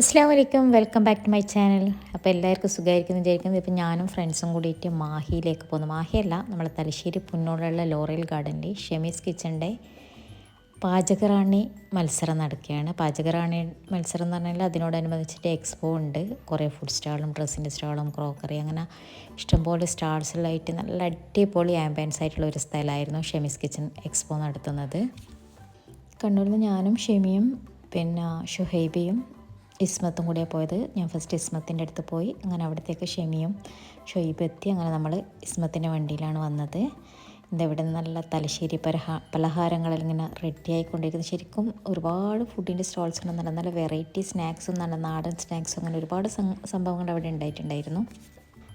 അസ്സാം വലൈക്കും welcome back to my channel. അപ്പോൾ എല്ലാവർക്കും സുഖമായിരിക്കും വിചാരിക്കുന്നത് ഇപ്പോൾ ഞാനും ഫ്രണ്ട്സും കൂടിയിട്ട് മാഹിയിലേക്ക് പോകുന്നു. മാഹിയല്ല നമ്മളെ തലശ്ശേരി പുന്നോടുള്ള ലോറിയൽ ഗാർഡനിൽ ഷെമീസ് കിച്ചന്റെ പാചകറാണി മത്സരം നടക്കുകയാണ്. പാചകറാണി മത്സരം എന്ന് പറഞ്ഞാൽ അതിനോടനുബന്ധിച്ചിട്ട് എക്സ്പോ ഉണ്ട്. കുറേ ഫുഡ് സ്റ്റാളും ഡ്രസ്സിന്റെ സ്റ്റാളും ക്രോക്കറി അങ്ങനെ ഇഷ്ടംപോലെ സ്റ്റാൾസിലായിട്ട് നല്ല അടിപൊളി ആംബിയൻസ് ആയിട്ടുള്ള ഒരു സ്ഥലമായിരുന്നു ഷെമീസ് കിച്ചൻ എക്സ്പോ നടത്തുന്നത്. കണ്ണൂരിൽ നിന്ന് ഞാനും ഷെമിയും പിന്നെ ഷുഹൈബിയും ഇസ്മത്തും കൂടിയാണ് പോയത്. ഞാൻ ഫസ്റ്റ് ഇസ്മത്തിന്റെ അടുത്ത് പോയി. അങ്ങനെ അവിടത്തേക്ക് ഷെമിയും ഷൊയ്ബ് എത്തി. അങ്ങനെ നമ്മൾ ഇസ്മത്തിന്റെ വണ്ടിയിലാണ് വന്നത്. ഇതെവിടെ നല്ല തലശ്ശേരി പലഹ പലഹാരങ്ങൾ ഇങ്ങനെ റെഡി ആയിക്കൊണ്ടിരിക്കുന്നത് ശരിക്കും ഒരുപാട് ഫുഡിന്റെ സ്റ്റോൾസ് ഉണ്ട് നല്ല നല്ല വെറൈറ്റി സ്നാക്സും നല്ല നാടൻ സ്നാക്സും അങ്ങനെ ഒരുപാട് സംഭവങ്ങൾ അവിടെ ഉണ്ടായിട്ടുണ്ടായിരുന്നു.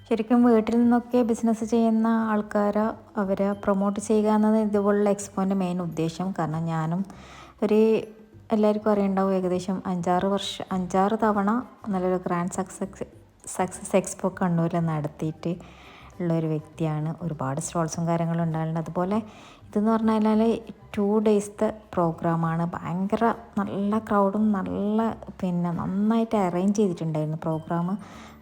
ശരിക്കും വീട്ടിൽ നിന്നൊക്കെ ബിസിനസ് ചെയ്യുന്ന ആൾക്കാരെ അവരെ പ്രൊമോട്ട് ചെയ്യുക എന്നത് ഇതുപോലുള്ള എക്സ്പോന്റെ മെയിൻ ഉദ്ദേശം. കാരണം ഞാനും ഒരു എല്ലാവർക്കും അറിയുണ്ടാവും ഏകദേശം അഞ്ചാറ് വർഷം അഞ്ചാറ് തവണ നല്ലൊരു ഗ്രാൻഡ് സക്സസ് സക്സസ് എക്സ്പോ കണ്ണൂരിൽ നടത്തിയിട്ട് ഉള്ളൊരു വ്യക്തിയാണ്. ഒരുപാട് സ്റ്റോൾസും കാര്യങ്ങളും ഉണ്ടായിരുന്നു അതുപോലെ ഇതെന്ന് പറഞ്ഞാൽ ടു ഡേയ്സത്തെ പ്രോഗ്രാമാണ് ഭയങ്കര നല്ല ക്രൗഡും നല്ല പിന്നെ നന്നായിട്ട് അറേഞ്ച് ചെയ്തിട്ടുണ്ടായിരുന്നു പ്രോഗ്രാം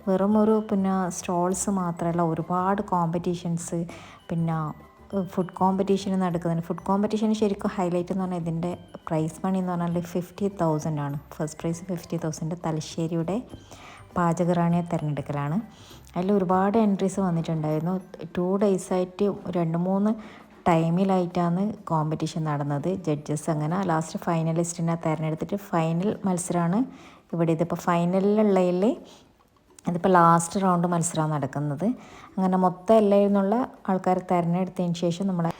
വെറും ഒരു പിന്നെ സ്റ്റോൾസ് മാത്രമല്ല ഒരുപാട് കോമ്പറ്റീഷൻസ് പിന്നെ ഫുഡ് കോമ്പറ്റീഷൻ നടക്കുന്നുണ്ട്. ഫുഡ് കോമ്പറ്റീഷൻ ശരിക്കും ഹൈലൈറ്റ് എന്ന് പറഞ്ഞാൽ ഇതിന്റെ പ്രൈസ് മണി എന്ന് പറഞ്ഞാൽ ഫിഫ്റ്റി തൗസൻഡ് ആണ്. ഫസ്റ്റ് പ്രൈസ് ഫിഫ്റ്റി തൗസൻഡ് തലശ്ശേരിയുടെ പാചകറാണിയെ തിരഞ്ഞെടുക്കലാണ്. അതിൽ ഒരുപാട് എൻട്രീസ് വന്നിട്ടുണ്ടായിരുന്നു. ടു ഡേയ്സായിട്ട് രണ്ട് മൂന്ന് ടൈമിലായിട്ടാണ് കോമ്പറ്റീഷൻ നടന്നത്. ജഡ്ജസ് അങ്ങനെ ലാസ്റ്റ് ഫൈനലിസ്റ്റിനെ തിരഞ്ഞെടുത്തിട്ട് ഫൈനൽ മത്സരമാണ് ഇവിടെ ഇതിപ്പോൾ ഫൈനലിലുള്ളതിൽ ഇതിപ്പോൾ ലാസ്റ്റ് റൗണ്ട് മത്സരമാണ് നടക്കുന്നത്. അങ്ങനെ മൊത്തം എല്ലായിൽ നിന്നുള്ള ആൾക്കാർ തിരഞ്ഞെടുത്തതിന് ശേഷം നമ്മുടെ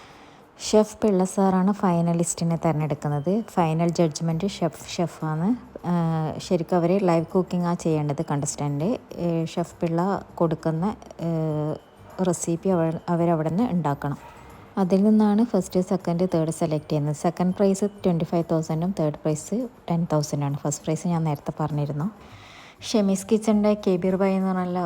ഷെഫ് പിള്ള സാറാണ് ഫൈനലിസ്റ്റിനെ തിരഞ്ഞെടുക്കുന്നത്. ഫൈനൽ ജഡ്ജ്മെന്റ് ഷെഫ് ഷെഫാണ്. ശരിക്കും അവർ ലൈവ് കുക്കിംഗ് ആ ചെയ്യേണ്ടത് കണ്ടസ്റ്റന്റ് ഷെഫ് പിള്ള കൊടുക്കുന്ന റെസിപ്പി അവർ അവരവിടെ നിന്ന് ഉണ്ടാക്കണം. അതിൽ നിന്നാണ് ഫസ്റ്റ് സെക്കൻഡ് തേർഡ് സെലക്ട് ചെയ്യുന്നത്. സെക്കൻഡ് പ്രൈസ് ട്വന്റി ഫൈവ് തൗസൻഡും തേർഡ് പ്രൈസ് ടെൻ തൗസൻഡാണ് ഫസ്റ്റ് പ്രൈസ് ഞാൻ നേരത്തെ പറഞ്ഞിരുന്നു. ഷെമീസ് കിച്ചന്റെ കെബീർ ഭായി എന്ന് പറഞ്ഞാൽ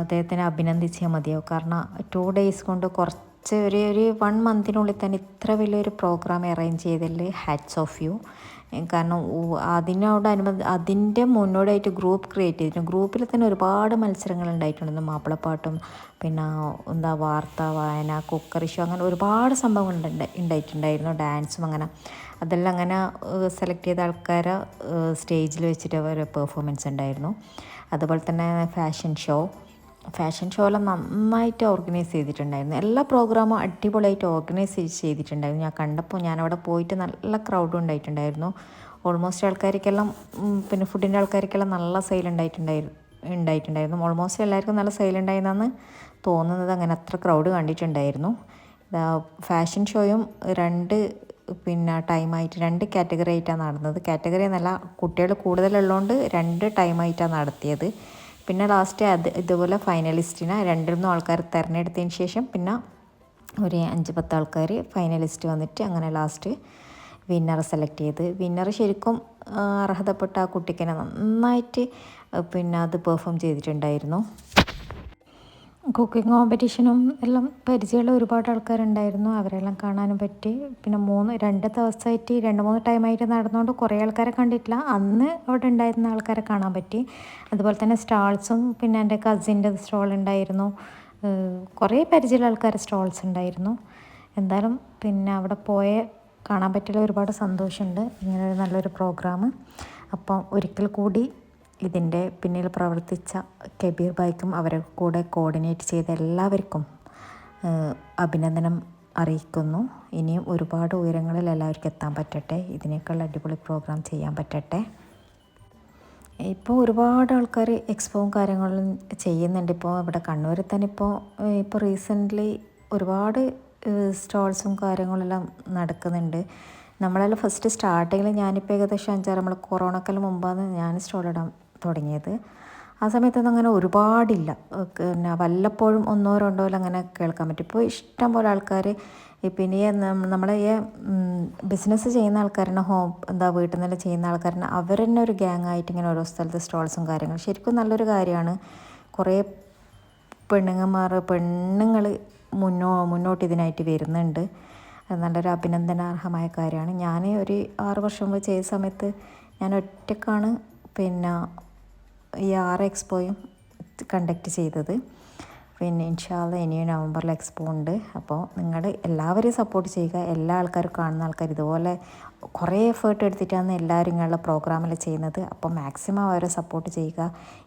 അദ്ദേഹത്തിനെ അഭിനന്ദിച്ചാൽ മതിയാവും. കാരണം ടു ഡേയ്സ് കൊണ്ട് കുറച്ച് ഒരു ഒരു വൺ മന്തിനുള്ളിൽ തന്നെ ഇത്ര വലിയൊരു പ്രോഗ്രാം അറേഞ്ച് ചെയ്തതിൽ ഹാറ്റ്സ് ഓഫ് യു കാരണം അതിനോടനുബന്ധി അതിന്റെ മുന്നോടിയായിട്ട് ഗ്രൂപ്പ് ക്രിയേറ്റ് ചെയ്തിട്ടുണ്ട് ഗ്രൂപ്പിൽ തന്നെ ഒരുപാട് മത്സരങ്ങൾ ഉണ്ടായിട്ടുണ്ട്. മാപ്പിളപ്പാട്ടും പിന്നെ എന്താ വാർത്ത വായന കുക്കറി ഷോ അങ്ങനെ ഒരുപാട് സംഭവങ്ങൾ ഉണ്ടായിട്ടുണ്ടായിരുന്നു ഡാൻസും അങ്ങനെ. അതെല്ലാം അങ്ങനെ സെലക്ട് ചെയ്ത ആൾക്കാരെ സ്റ്റേജിൽ വെച്ചിട്ട് അവർ പെർഫോമൻസ് ഉണ്ടായിരുന്നു. അതുപോലെ തന്നെ ഫാഷൻ ഷോ. ഫാഷൻ ഷോ എല്ലാം നന്നായിട്ട് ഓർഗനൈസ് ചെയ്തിട്ടുണ്ടായിരുന്നു. എല്ലാ പ്രോഗ്രാമും അടിപൊളിയായിട്ട് ഓർഗനൈസ് ചെയ്തിട്ടുണ്ടായിരുന്നു. ഞാൻ കണ്ടപ്പോൾ ഞാനവിടെ പോയിട്ട് നല്ല ക്രൗഡ് ഉണ്ടായിട്ടുണ്ടായിരുന്നു. ഓൾമോസ്റ്റ് ആൾക്കാർക്കെല്ലാം പിന്നെ ഫുഡിന്റെ ആൾക്കാർക്കെല്ലാം നല്ല സെയിൽ ഉണ്ടായിട്ടുണ്ടായിരുന്നു ഉണ്ടായിട്ടുണ്ടായിരുന്നു. ഓൾമോസ്റ്റ് എല്ലാവർക്കും നല്ല സെയിൽ ഉണ്ടായിരുന്നെന്ന് തോന്നുന്നത് അങ്ങനെ അത്ര ക്രൗഡ് കണ്ടിട്ടുണ്ടായിരുന്നു. ഫാഷൻ ഷോയും രണ്ട് പിന്നെ ടൈമായിട്ട് രണ്ട് കാറ്റഗറി ആയിട്ടാണ് നടന്നത്. കാറ്റഗറി എന്നല്ല കുട്ടികൾ കൂടുതലുള്ളതുകൊണ്ട് രണ്ട് ടൈമായിട്ടാണ് നടത്തിയത്. പിന്നെ ലാസ്റ്റ് അത് ഇതുപോലെ ഫൈനലിസ്റ്റിനെ രണ്ടിൽ നിന്നും ആൾക്കാർ തിരഞ്ഞെടുത്തതിന് ശേഷം പിന്നെ ഒരു അഞ്ച് പത്ത് ആൾക്കാർ ഫൈനലിസ്റ്റ് വന്നിട്ട് അങ്ങനെ ലാസ്റ്റ് വിന്നർ സെലക്ട് ചെയ്ത്. വിന്നർ ശരിക്കും അർഹതപ്പെട്ട ആ കുട്ടിക്കനെ നന്നായിട്ട് പിന്നെ അത് പെർഫോം ചെയ്തിട്ടുണ്ടായിരുന്നു. കുക്കിംഗ് കോമ്പറ്റീഷനും എല്ലാം പരിചയമുള്ള ഒരുപാട് ആൾക്കാരുണ്ടായിരുന്നു. അവരെല്ലാം കാണാനും പറ്റി. പിന്നെ മൂന്ന് രണ്ട് ദിവസമായിട്ട് രണ്ട് മൂന്ന് ടൈമായിട്ട് നടന്നുകൊണ്ട് കുറേ ആൾക്കാരെ കണ്ടിട്ടില്ല. അന്ന് അവിടെ ഉണ്ടായിരുന്ന ആൾക്കാരെ കാണാൻ പറ്റി. അതുപോലെ തന്നെ സ്റ്റാൾസും പിന്നെ എന്റെ കസിന്റെ സ്റ്റോൾ ഉണ്ടായിരുന്നു. കുറേ പരിചയമുള്ള ആൾക്കാരെ സ്റ്റോൾസ് ഉണ്ടായിരുന്നു. എന്തായാലും പിന്നെ അവിടെ പോയ കാണാൻ പറ്റിയ ഒരുപാട് സന്തോഷമുണ്ട്. ഇങ്ങനൊരു നല്ലൊരു പ്രോഗ്രാം അപ്പം ഒരിക്കൽ കൂടി ഇതിന്റെ പിന്നിൽ പ്രവർത്തിച്ച കബീർ ബായ്ക്കും അവരെ കൂടെ കോർഡിനേറ്റ് ചെയ്ത എല്ലാവർക്കും അഭിനന്ദനം അറിയിക്കുന്നു. ഇനിയും ഒരുപാട് ഉയരങ്ങളിൽ എല്ലാവർക്കും എത്താൻ പറ്റട്ടെ. ഇതിനേക്കാൾ അടിപൊളി പ്രോഗ്രാം ചെയ്യാൻ പറ്റട്ടെ. ഇപ്പോൾ ഒരുപാട് ആൾക്കാർ എക്സ്പോവും കാര്യങ്ങളും ചെയ്യുന്നുണ്ട്. ഇപ്പോൾ ഇവിടെ കണ്ണൂരിൽ തന്നെ ഇപ്പോൾ ഇപ്പോൾ റീസെന്റ്ലി ഒരുപാട് സ്റ്റോൾസും കാര്യങ്ങളെല്ലാം നടക്കുന്നുണ്ട്. നമ്മളെല്ലാം ഫസ്റ്റ് സ്റ്റാർട്ടിങ്ങിൽ ഞാനിപ്പോൾ ഏകദേശം അഞ്ചാറ് നമ്മൾ കൊറോണക്കെല്ലാം മുമ്പാണ് ഞാൻ സ്റ്റോൾ ഇടാൻ തുടങ്ങിയത്. ആ സമയത്തൊന്നും അങ്ങനെ ഒരുപാടില്ല. പിന്നെ വല്ലപ്പോഴും ഒന്നോ രണ്ടോ അങ്ങനെ കേൾക്കാൻ പറ്റും. ഇപ്പോൾ ഇഷ്ടം പോലെ ആൾക്കാർ പിന്നെ നമ്മളെ ഈ ബിസിനസ് ചെയ്യുന്ന ആൾക്കാരനെ ഹോം എന്താ വീട്ടിൽ നിന്ന് ചെയ്യുന്ന ആൾക്കാരനെ അവർ തന്നെ ഒരു ഗ്യാങ് ആയിട്ട് ഇങ്ങനെ ഓരോ സ്ഥലത്ത് സ്റ്റോൾസും കാര്യങ്ങളും ശരിക്കും നല്ലൊരു കാര്യമാണ്. കുറേ പെണ്ണുങ്ങന്മാർ പെണ്ണുങ്ങൾ മുന്നോ മുന്നോട്ട് ഇതിനായിട്ട് വരുന്നുണ്ട്. നല്ലൊരു അഭിനന്ദനാർഹമായ കാര്യമാണ്. ഞാൻ ഒരു ആറ് വർഷം മുമ്പ് ചെയ്ത സമയത്ത് ഞാൻ ഒറ്റക്കാണ്. പിന്നെ ഈ ആറ് എക്സ്പോയും കണ്ടക്ട് ചെയ്തത്. പിന്നെ ഇൻഷാല്ല ഇനിയും നവംബറിൽ എക്സ്പോ ഉണ്ട്. അപ്പോൾ നിങ്ങൾ എല്ലാവരെയും സപ്പോർട്ട് ചെയ്യുക. എല്ലാ ആൾക്കാരും കാണുന്ന ആൾക്കാർ ഇതുപോലെ കുറേ എഫേർട്ട് എടുത്തിട്ടാണ് എല്ലാവരും ഇങ്ങനെയുള്ള പ്രോഗ്രാമിൽ ചെയ്യുന്നത്. അപ്പോൾ മാക്സിമം അവരെ സപ്പോർട്ട് ചെയ്യുക.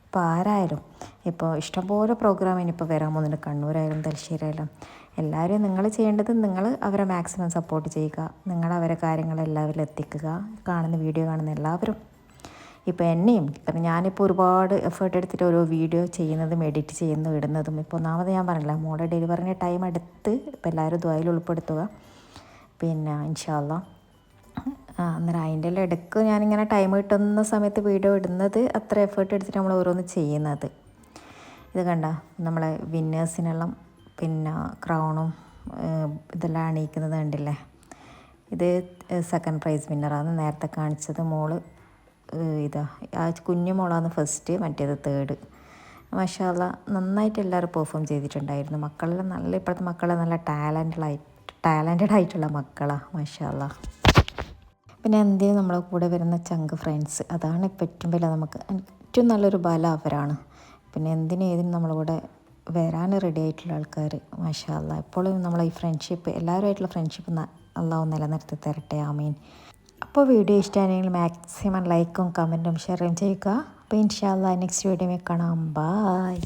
ഇപ്പോൾ ആരായാലും ഇപ്പോൾ ഇഷ്ടംപോലെ പ്രോഗ്രാം ഇനിയിപ്പോൾ വരാൻ പോകുന്നുണ്ട്. കണ്ണൂരായാലും തലശ്ശേരിയായാലും. എല്ലാവരും നിങ്ങൾ ചെയ്യേണ്ടത് നിങ്ങൾ അവരെ മാക്സിമം സപ്പോർട്ട് ചെയ്യുക. നിങ്ങൾ അവരെ കാര്യങ്ങൾ എല്ലാവരിലും എത്തിക്കുക. കാണുന്ന വീഡിയോ കാണുന്ന എല്ലാവരും. ഇപ്പോൾ എന്നെയും ഞാനിപ്പോൾ ഒരുപാട് എഫേർട്ട് എടുത്തിട്ട് ഓരോ വീഡിയോ ചെയ്യുന്നതും എഡിറ്റ് ചെയ്യുന്നതും ഇടുന്നതും ഇപ്പോൾ ഒന്നാമത് ഞാൻ പറഞ്ഞില്ല മോളുടെ ഡെലിവറിന്റെ ടൈം എടുത്ത് ഇപ്പോൾ എല്ലാവരും ദ്വായിൽ ഉൾപ്പെടുത്തുക. പിന്നെ ഇൻഷാല്ല അന്നേരം അതിന്റെ എല്ലാം ഇടയ്ക്ക് ഞാനിങ്ങനെ ടൈം കിട്ടുന്ന സമയത്ത് വീഡിയോ ഇടുന്നത് അത്ര എഫേർട്ട് എടുത്തിട്ട് നമ്മൾ ഓരോന്ന് ചെയ്യുന്നത്. ഇത് കണ്ട നമ്മളെ വിന്നേഴ്സിനെല്ലാം പിന്നെ ക്രൗണും ഇതെല്ലാം അണിയിക്കുന്നത് കണ്ടില്ലേ? ഇത് സെക്കൻഡ് പ്രൈസ് വിന്നറാണ് നേരത്തെ കാണിച്ചത് മോൾ. ഇതാ ആ കുഞ്ഞു മോളാണ് ഫസ്റ്റ് മറ്റേത് തേർഡ് മഷാല നന്നായിട്ട് എല്ലാവരും പെർഫോം ചെയ്തിട്ടുണ്ടായിരുന്നു. മക്കളെല്ലാം നല്ല ഇപ്പോഴത്തെ മക്കളെ നല്ല ടാലന്റഡായി ടാലന്റഡ് ആയിട്ടുള്ള മക്കളാണ് മഷാല പിന്നെ എന്തിനും നമ്മളെ കൂടെ വരുന്ന ചങ്ക് ഫ്രണ്ട്സ് അതാണ് ഇപ്പോൾ ഏറ്റവും വലിയ നമുക്ക് ഏറ്റവും നല്ലൊരു ബലം അവരാണ്. പിന്നെ എന്തിനും ഏതിനും നമ്മളെ കൂടെ വരാൻ റെഡി ആയിട്ടുള്ള ആൾക്കാർ മഷാല എപ്പോഴും നമ്മളെ ഈ ഫ്രണ്ട്ഷിപ്പ് എല്ലാവരുമായിട്ടുള്ള ഫ്രണ്ട്ഷിപ്പ് അള്ളാഹു നിലനിർത്തി തരട്ടെ. ആമീൻ. അപ്പോൾ വീഡിയോ ഇഷ്ടമാണെങ്കിൽ മാക്സിമം ലൈക്കും കമന്റും ഷെയറും ചെയ്യുക. അപ്പോൾ ഇൻഷാല്ല നെക്സ്റ്റ് വീഡിയോ കാണാം. ബായ്